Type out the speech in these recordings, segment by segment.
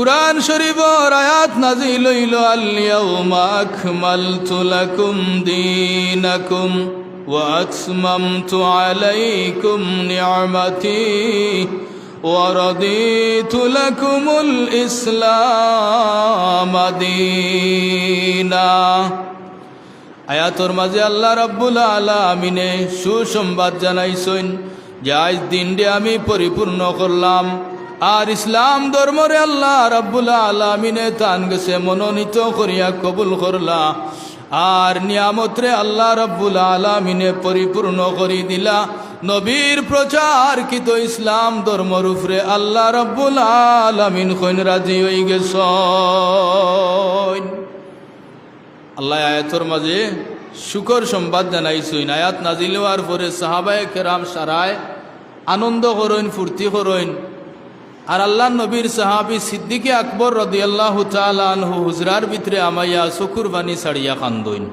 কুরআন শরীফর আয়াত নাজিল হইল, আল-ইয়াউমা আকমালতু লাকুম দীনাকুম ওয়া আতমামতু আলাইকুম নি'মাতি ওয়া রাদিতু লাকুমুল ইসলাম দীনা। আয়াতর মাঝে আল্লাহ রাব্বুল আলামিনে সুসংবাদ জানাইছেন যে আজ দিনটি আমি পরিপূর্ণ করলাম। আর ইসলাম ধর্মরে আল্লাহ রাব্বুল আলামিনে তান গেছে মনোনীত করিয়া কবুল করলা। আর নিয়ামতরে আল্লাহ রাব্বুল আলামিনে পরিপূর্ণ করি দিলা। নবীর প্রচার কিত ইসলাম ধর্মর উপরে আল্লাহ রাব্বুল আলামিন কইন রাজি হয়ে গেছ আল্লাহ আয়াতর মাঝে শুকর সংবাদ জানাইছইন আয়াত নাজিল হওয়ার পরে সাহাবায় কেরাম সারায় আনন্দ করইন ফুর্তি করইন আর আল্লাহ নবীর সাহাবি সিদ্দিকে আকবর রদি আল্লাহ আনহু হুজরার ভিতরে আমাইয়া চকুর বাণী ছাড়িয়া কান্দইন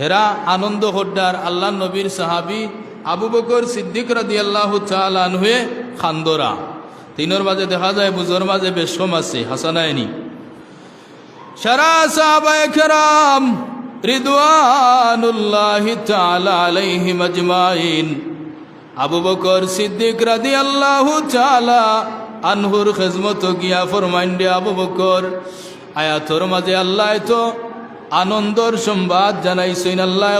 হেরা আনন্দ হড্ডার আল্লাহ নবীর সাহাবি আবু বকর সিদ্দিক রদি আল্লাহ আনহুয়ে খান্দরা। তিনোর মাঝে দেখা যায়, বুজোর মাঝে বেশম আছে হাসানায়নি সারা সাহাবায়ে রিদওয়ানুল্লাহি তাআলা আলাইহিম আজমাইন আবু বকর সিদ্দিক রাদি আল্লাহ চালা আনহুর খেজমত গিয়া ফরমাইন দে আবু বকর, আয়াতর মাঝে আল্লাহ তো আনন্দর সংবাদ জানাইছেন, আল্লাহ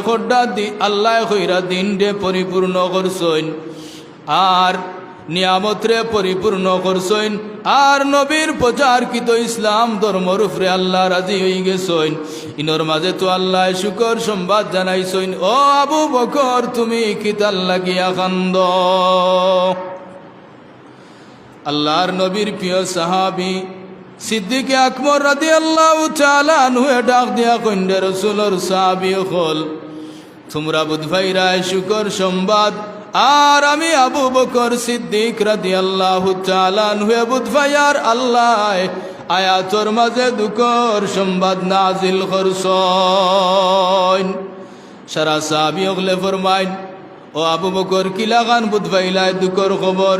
আল্লাহ খৈরা দিন দে পরিপূর্ণ করছেন। আর নিয়ামতরে পরিপূর্ণ করছেন। আর নবীর প্রচার কিত ইসলাম ধর্মর উপরে আল্লাহ রাজি হয়ে গেছেন। ইনর মাঝে তো আল্লাহ শুকর সংবাদ জানাইছইন ও আবু বকর, তুমি কিতাল লাগিয়া কান্দ? আল্লাহর নবীর প্রিয় সাহাবি সিদ্দিকে আকবর রাদি আল্লাহ চালানুয়ে ডাক দিয়া কন্যা রসুলর সাহাবি হল, তোমরা বুধভাই রায় শুকর সংবাদ আর আমি আবু বকর সিদ্দিক রাদি আল্লাহ চালান হুয়ে বুধভাইয়ার আল্লাহ। আয়াতর মাঝে দুকর সম্বাদ নাজিল করস সারা সাহাবি ওগলে ফরমাইন ও আবু বকর কিলাগান বুধবাইলায় দুকর খবর?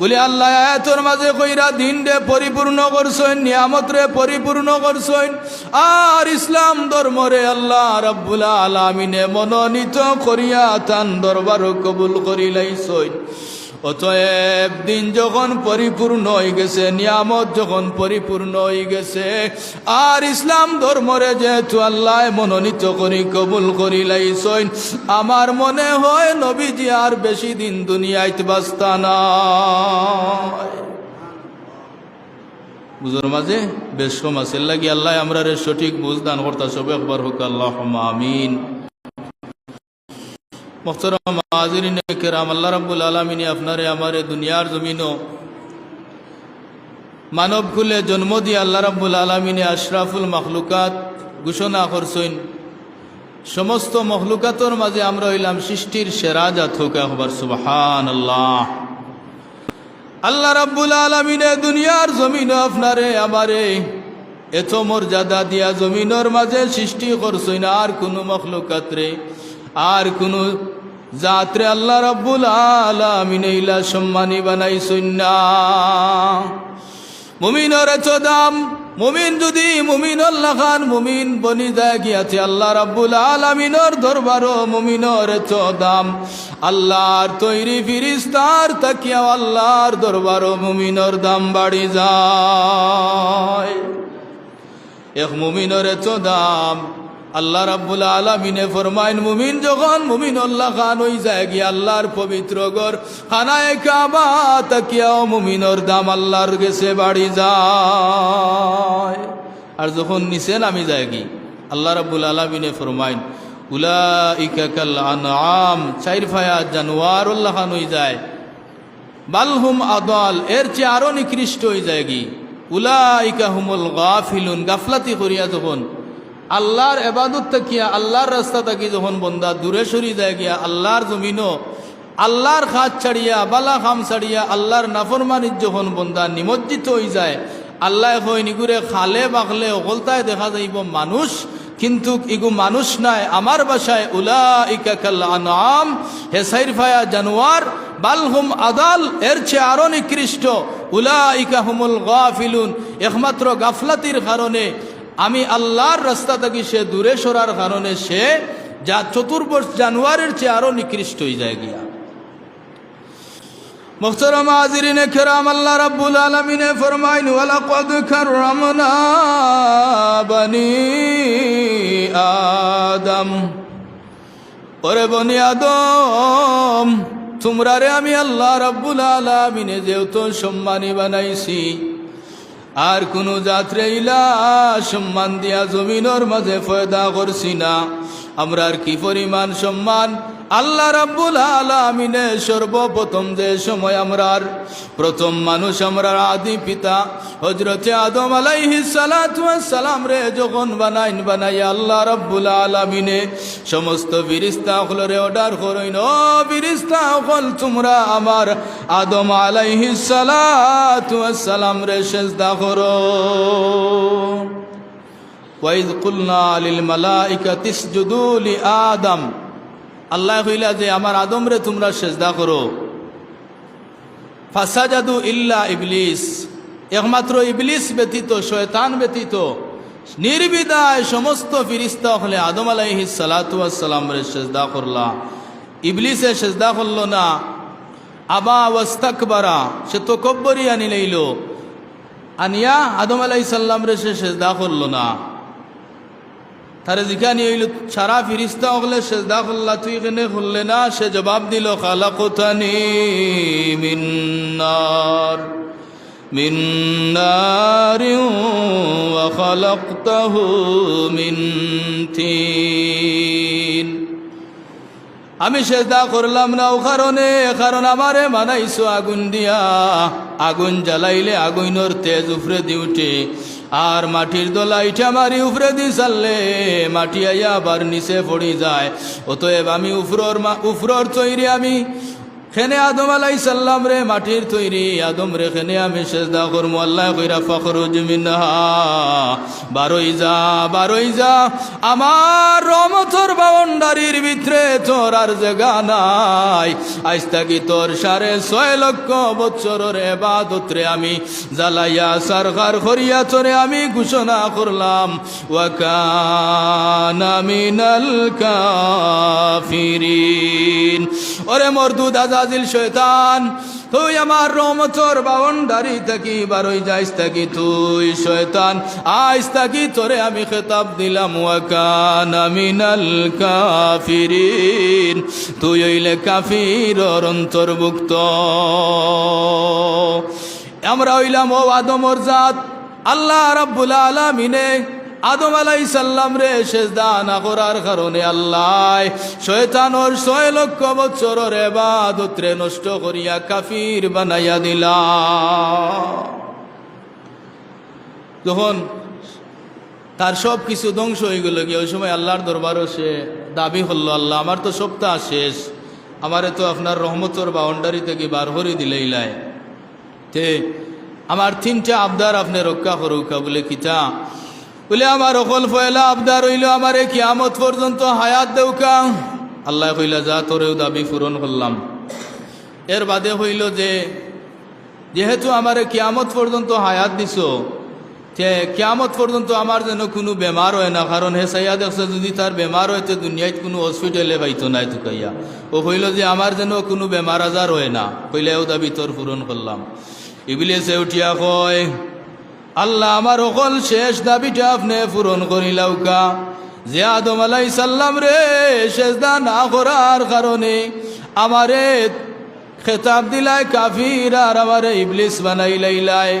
বলি, আল্লাহ আয়াতর মাঝে কইরা দিন রে, পরিপূর্ণ করছেন, নিয়ামত রে, পরিপূর্ণ করছেন। আর ইসলাম ধর্মরে আল্লাহ রব্বুল আলামিনে মনোনীত করিয়া তান দরবার কবুল করিলাইছইন অতএব দিন যখন পরিপূর্ণ হয়ে গেছে, নিয়ামত যখন পরিপূর্ণ হয়ে গেছে, আর ইসলাম ধর্মরে যেহেতু আল্লাহ মনোনীত করি, কবুল করি করিলাইছইন আমার মনে হয় নবীজি আর বেশি দিন দুনিয়ায় বাস্তা না বুঝোর মাঝে বেশ কম আছে লাগি আল্লাহ আমরা সঠিক বুঝ দান করতা সবে একবার হোক আল্লাহ আমিন। মোহতরম হাজিরিন কেরাম, আল্লাহ রাব্বুল আলমিনী আপনারে আমারে দুনিয়ার জমিনও মানব কুলে জন্ম দিয়ে আল্লাহ রাব্বুল আলমিনে আশরাফুল মখলুকাত ঘোষণা করছেন। সমস্ত মখলুকাতর মাঝে আমরা হইলাম সৃষ্টির সেরা জাত হোক একবার সুবাহান আল্লাহ আল্লাহ রাব্বুল আলমিনে দুনিয়ার জমিন আপনারে আমারে এত মর্যাদা দিয়া জমিনের মাঝে সৃষ্টি করছেন, আর কোনো মখলুকাতরে আর কোনো যাত্রে আল্লাহ রব্বুল আলমিন সম্মানী বানাই সন্না। মুমিনর এত দাম মুমিন যদি মুমিন খান মুমিন বনি যায় গিয়াছে আল্লাহ রাব্বুল আলমিনর দরবারও মুমিনর এত দাম আল্লাহর তৈরি ফিরিস্তার তাকিয়া আল্লাহর দরবারও মুমিনর দাম বাড়ি যায়। এক মুমিনর এত দাম আল্লাহ রাব্বুল আলমিনে ফরমাইন মুমিন যখন মুমিন আল্লাহ খান ওই যায় গিয়ে আল্লাহর পবিত্র গর খানায় কাবা তাকিয়াও মুমিনর দাম আল্লাহর গেছে বাড়ি যায়। আর যখন নিচে নামি যায় কি আল্লাহ রাব্বুল আলমিনে ফরমাইন উলা ইকাকাল আনআম চাইর ফায়া জানোয়ার উল্লাহ খান হয়ে যায়। বালহুম আদাল, এর চেয়ে আরও নিকৃষ্ট হয়ে যায় উলা ইকা হুমুল গাফিলুন, গাফলাতি করিয়া যখন আল্লাহর এবাদত তাকিয়া আল্লাহর রাস্তা থাকি যখন বন্দা দূরে সরি যায় গিয়া, আল্লাহর জমিনও আল্লাহর খাত ছাড়িয়া, বালা খাম ছাড়িয়া, আল্লাহর নাফরমানির যখন বন্দা নিমজ্জিত হয়ে যায়, আল্লাহ হয় নিগুরে খালে বাখলে অকলতায় দেখা যাইব মানুষ, কিন্তু ইগু মানুষ নাই, আমার বাসায় উলা ইকাকাল আনাম হেসাইর ফায়া জানোয়ার বালহুম আদাল, এর চেয়ে আরও নিকৃষ্ট, উলাইকা হুমুল গাফিলুন, একমাত্র গাফলাতির কারণে আমি আল্লাহর রাস্তা থেকে সে দূরে সরার কারণে সে যা চতুর্বশ জানুয়ারির চেয়ে আরও নিকৃষ্ট হয়ে যায় গিয়া। বনি আদম। তোমরা রে আমি আল্লাহ রব্বুল আলমিনে যেহেতু সম্মানী বানাইছি আর কোনো যাত্রে সম্মান দিয়া জমিনর মাঝে ফয়দা করছি না। আমরা আর কি পরিমাণ সম্মান আল্লাহ রাব্বুল আলামিনে সর্বপ্রথম যে সময় আমরার প্রথম মানুষ আমরার আদি পিতা হজরতে আদম ওয়াস সালাম রে যখন বানাইন বানাই আল্লাহ রাব্বুল আলামিনে সমস্ত ফিরিস্তা হলরে অর্ডার করইন ও ফিরিস্তা হল তোমরা আমার আদম আলাইহিস সালাতু ওয়াস সালাম রে সেজদা করো। লিল মালাইকাতি ইসজুদু লি আদম। আল্লাহ কইলা যে আমার আদমরে তোমরা সেজদা করো। ফাসাজাদু ইল্লা ইবলিস, একমাত্র ইবলিস ব্যতীত, শয়তান ব্যতীত, নির্বিদায় সমস্ত ফিরিস্তা হলে আদম আলাইহি সালাতু সালাম রে সেজদা করলা। ইবলিসে সেজদা করল না। আবা ওয়াস্তাকবারা, সে তো কব্বরি আনি আনিয়া আদম আলাই সাল্লাম রে সে সেজদা করল না। তারে জিখানি হইল সারা ফিরিস্তা হলে সেজদা করলা তুই এখানে করলে না সে জবাব দিল খালাকুতানি মিন্নার মিন্নার وخلقته من تين আমি সেজদা করলাম না ও কারণে কারণ আমারে মানাইছো আগুন দিয়া আগুন জ্বালাইলে আগুনের তেজ উফরে দি উঠে আর মাটির দোলা ইটা মারি উফরে দি চাললে, মাটি আইয়া আবার নিচে পড়ি যায়। অতএব আমি উফরোর উফরর তৈরি আমি খেনে আদম আলাই সাল্লাম রে মাটির তৈরি। আদম রে খেনে আমি সেজদা করব আল্লাহ কইরা, ফখরুজ মিনহা। বারোই যা বারোই যা, আমার রমথর বাউন্ডারির ভিতরে তোর আর জায়গা নাই। আজ থাকি তোর সাড়ে ছয় লক্ষ বৎসরের এবাদতরে আমি জ্বালাইয়া সরকার করিয়া তোরে আমি ঘোষণা করলাম। ওয়াকানা মিনাল কাফিরিন। ওরে মরদুদ আজাজিল শয়তান, তুই আমার রহমতর বাউন্ডারি থাকি বারোই যাইস থাকি তুই শয়তান। আইস থাকি তোরে আমি খেতাব দিলাম ওয়াকান আমিনাল কাফিরিন। তুই হইলে কাফির অন্তর্ভুক্ত। আমরা হইলাম ও আদমর জাত, আল্লাহ রাব্বুল আলামিনে আদম আলাই সাল্লাম রে সেজদা না করার কারণে আল্লাহ শয়তানোর ছয় লক্ষ বছরের এবাদত রে নষ্ট করিয়া কাফির বানাইয়া দিলা। যখন তার সব কিছু ধ্বংস হয়ে গেল গিয়ে ওই সময় আল্লাহর দরবারও সে দাবি হলো আল্লাহ, আমার তো সপ্তাহ শেষ। আমারে তো আপনার রহমতর বাউন্ডারি থেকে বার করে দিলে ইলাই তে, আমার তিনটা আবদার আপনি রক্ষা করুকা বলে কিতা বলে আমার অকল ফয়লা আবদার হইল আমারে কিয়ামত পর্যন্ত হায়াত দেউকা আল্লাহ কইলা, যা তোরেও দাবি পূরণ করলাম। এর বাদে হইল যে, যেহেতু আমারে কিয়ামত পর্যন্ত হায়াত দিছ তে কিয়ামত পর্যন্ত আমার যেন কোনো বেমার হয় না, কারণ হে সাইয়া দেখছে যদি তার বেমার হইতে দুনিয়ায় কোনো হসপিটালে পাইতো নাই তো কাইয়া। ও হইল যে, আমার যেন কোনো বেমার আজার হয় না। কইলে ও দাবি তোর পূরণ করলাম। ইবিলেসে উঠিয়া কয় আল্লাহ আমার অকল শেষ দাবিটা আপনি পূরণ করিলাউকা যে আদম আলাই সাল্লাম রে শেষদা না করার কারণে আমারে খেতাব দিলাই কাফির আর আমারে ইবলিস বানাই লাইলাই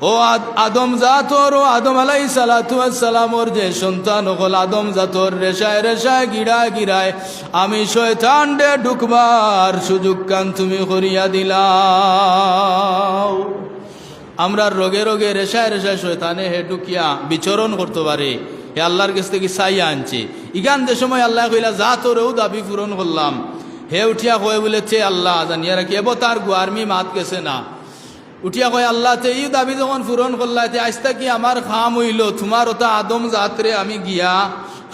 ও আদ- আদম জাতর, ও আদম আলাই সালাতু সালামর যে সন্তান হল আদম জাতর, রেশায় রেশায় গিরায় গিরায় আমি শয়তান ঢুকবার সুযোগ কান তুমি করিয়া দিলাও। আমরা রোগে রোগে রেশায় রেশায় শয়তানে হে ঢুকিয়া বিচরণ করতে পারে। হে আল্লাহর কাছ থেকে সাইয়া আনছে। ইগান যে সময় আল্লাহ কইলা, যা তোরেও দাবি পূরণ করলাম। হে উঠিয়া কয়ে বলেছে, আল্লাহ জানিয়া রাখি এব তার গুয়ারমি মাত গেছে না। উঠিয়া কয়, আল্লাহ, তে ই দাবি যখন পূরণ করলা তে আজটা কি আমার খাম হইল, তোমার ওটা আদম জাতরে আমি গিয়া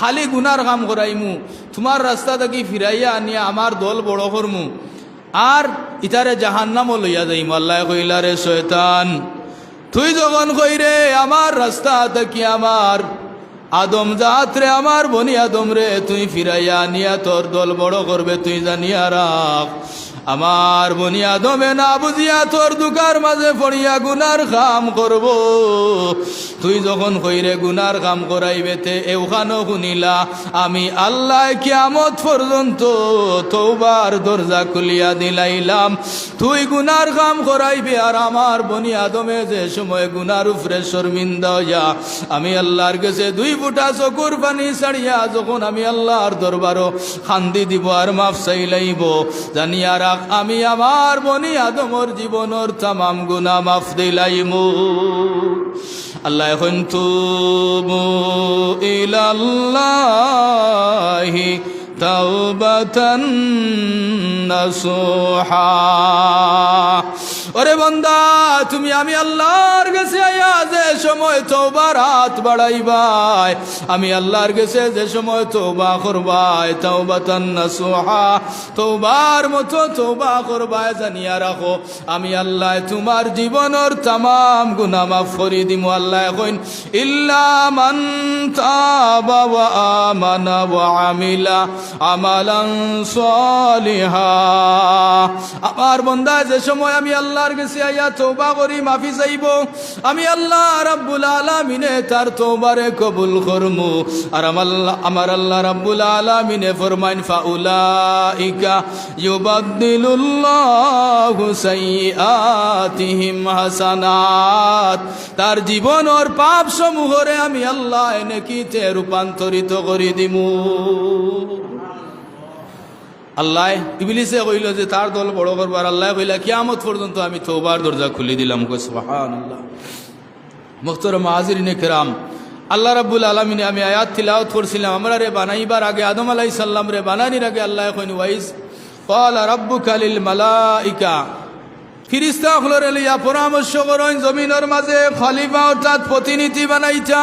খালি গুনার কাম করাইমু। তোমার রাস্তা থাকি ফিরাইয়া আনিয়া আমার দল বড় করমু। আর ইতারে জাহান্নামও লইয়া যাইম। আল্লাহ কইলা, রে শয়তান তুই যখন কইরে, আমার রাস্তা থাকি আমার, আদম জাত রে আমার, বনি আদম রে, তুই ফিরাইয়া নিয়া তোর দল বড় করবে, তুই জানিয়া রাখ। আমার বনি দমে না বুঝিয়া তোর দুকার মাঝে পড়িয়া গুনার কাম করব। তুই যখন কইরে গুনার কাম করাইবে তে এওখানো শুনিলা, আমি আল্লাহ কিয়ামত পর্যন্ত তৌবার দরজা খুলিয়া দিলাইলাম। তুই গুনার কাম করাইবে আর আমার বনি আদমে যে সময় গুনার উপরে শর্মিন্দা হইয়া, আমি আল্লাহর কাছে দুই ফুটা চকুর পানি ছাড়িয়া যখন আমি আল্লাহর দরবারও খান্দি দিব আর মাফ চাইলাইব জানিয়া রাখ আমি আমার বনি আদমর জীবনের তামাম গুনা মাফ দিলাইমু। আল্লাহ এখন তুমু ইলাল্লাহি তাওবাতান নাসুহা। ওরে বন্দা, তুমি আমি আল্লাহর কাছে আইয়া যে সময় তওবার হাত বাড়াইবাই, আমি আল্লাহর কাছে যে সময় তওবা করবাই, তাওবাতান নাসুহা, তওবার মতো তওবা করবাই জানিয়া রাখো, আমি আল্লাহ তোমার জীবনের তামাম গুনাহ মাফ দিমু, আল্লাহ কইন, ইল্লা মান তাবা আমানা ওয়া আমিলা আমালান সলিহা। আমার বন্দা, যে সময় আমি আল্লাহর কাছে আইয়া তওবা করি, মাফি চাইব। আমি আল্লাহ রাব্বুল আলামিনে তার তওবারে কবুল করমু। আর আল্লাহ- আমার আল্লাহ রাব্বুল আলামিনে ফরমাইন, ফাউলাইকা ইউবাদদিলুল্লাহু সাইয়্যাতিহিম হাসানাত। তার জীবন ওর পাপ সমূহরে আমি আল্লাহ নেকিতে রূপান্তরিত করে দিমু। আল্লাহ ইবলিসে কইল যে তার দল বড় করবার, আল্লাহ কইলা, কিয়ামত পর্যন্ত আমি তৌবার দরজা খুলে দিলাম কই সুবহানাল্লাহ। মুখতরম হাজিরিনে কেরাম, আল্লাহ রাব্বুল আলমিনে আমি আয়াত তিলাওয়াত করছিলাম, আমরা রে বানাইবার আগে আদম আলাই সাল্লাম রে বানানির আগে আল্লাহ কইন ওয়াইস কল রব্বু কালিল মালাইকা। ফিরিস্তা হলরে লিয়া পরামর্শ করেন, জমিনের মাঝে খলিফা অর্থাৎ প্রতিনিধি বানাইতা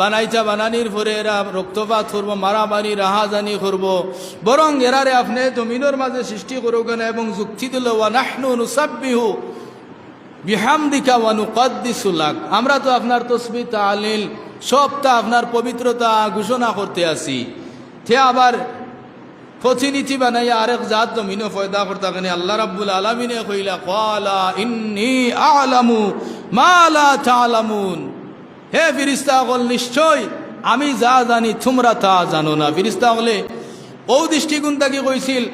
বানাইছা বানানির পরে এরা রক্তপাত করব, মারামারি, রাহাজানি করব। বরং এরারে আপনি জমিনের মাঝে সৃষ্টি করুক না এবং যুক্তি দিল, ওয়া নাহনু নুসাব্বিহু বিহামদিকা ওয়া নুকাদ্দিসু লাক। আমরা তো আপনার তসবি, তালিল সবটা আপনার পবিত্রতা ঘোষণা করতে আসি তে আবার প্রতিনিধি বানাইয়া আরেক জাত জমিনে ফয়দা করতা কেন আল্লাহ রাব্বুল আলামিনে কইলা, ক্বালা ইন্নী আ'লামু মা লা তা'লামুন। হে ফিরিস্তা হল নিশ্চয় আমি যা জানি তোমরা তা জানো না। ফিরিস্তা হলে ও দৃষ্টিকোণ তাকে কইছিল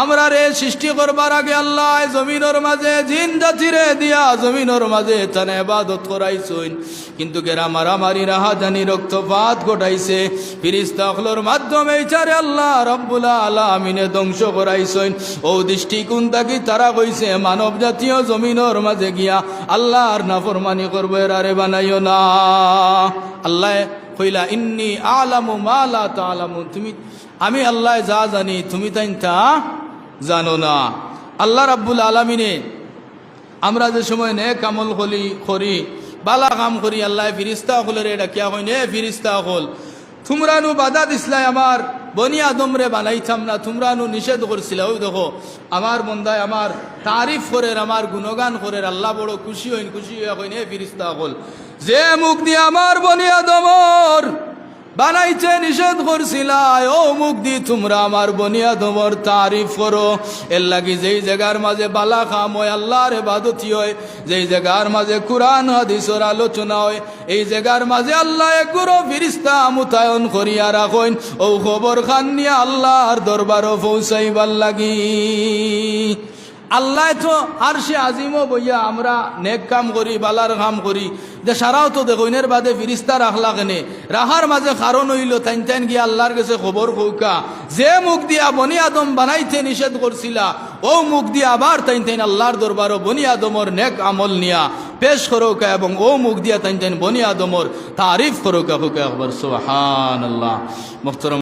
আমরা রে সৃষ্টি করবার আগে আল্লাহ জমিনের মাঝে জিন জাতিরে দিয়া জমিনের মাঝে তানে এবাদত করাইছইন কিন্তু গেরা মারামারি, রাহাজানি, রক্তপাত ঘটাইছে। ফিরিস্তাখলোর মাধ্যমে ইচারে আল্লাহ রব্বুল আলামিনে ধ্বংস করাইছইন ও দৃষ্টিকোণ থাকি তারা কইছে? মানব জাতীয় জমিনের মাঝে গিয়া আল্লাহ আল্লাহর নাফরমানি করব এরারে বানাইও না। আল্লাহ কইলা, ইন্নি আলামু মালা তালামু তুমি আমি আল্লাহ যা জানি, তুমি তাই তা জানো না। আল্লাহ রাব্বুল আলামিনে আমরা যে সময় নে কামল করি করি, বালা কাম করি, আল্লাহ ফিরিস্তা হলের এটা কিয়া হয়? নে ফিরিস্তা হল। তোমরা নু বাধা দিসলাই আমার, বনি আদমরে বানাইতাম না তোমরা নিষেধ করছিল। ওই দেখো, আমার মন্দায় আমার তারিফ করের, আমার গুণগান করের, আল্লাহ বড় খুশি হইন, খুশি হইয়া কইন হে ফিরিস্তা হল। যে মুখ দিয়ে আমার বনি আদমর বানাইতে নিষেধ করছিলাই ও মুখ দি, তোমরা আমার বনিয়া তোমার তারিফ করো। এর লাগি যেই জায়গার মাঝে বালা খাম হয়, আল্লাহর এবাদতি হয়, যেই জায়গার মাঝে কোরআন, হাদিসর আলোচনা হয়, এই জায়গার মাঝে আল্লাহ গুরু ফিরিস্তা মুতায়ন করিয়া রাখইন ও খবর খান নিয়ে আল্লাহর দরবারও পৌঁছাইবার লাগি। আল্লাহ তো আর সে আজিমও বইয়া আমরা নেক কাম করি, বালার কাম করি। যে সারাও তো দেখইনের বাদে ফিরিস্তা রাখলা কেনে রাহার মাঝে কারণ হইল তাইন তাইন গিয়া আল্লাহর কাছে খবর কৌকা। যে মুখ দিয়া বনি আদম বানাইতে নিষেধ করছিলা, ও মুখ দিয়ে আবার তাইন তাইন আল্লাহর দরবারও বনি আদমর নেক আমল নিয়া পেশ করোকা এবং ও মুখ দিয়া তাইন তাইন বনি আদমর তারিফ করোকা হুকে আকবর সুবহান আল্লাহ মুখতরম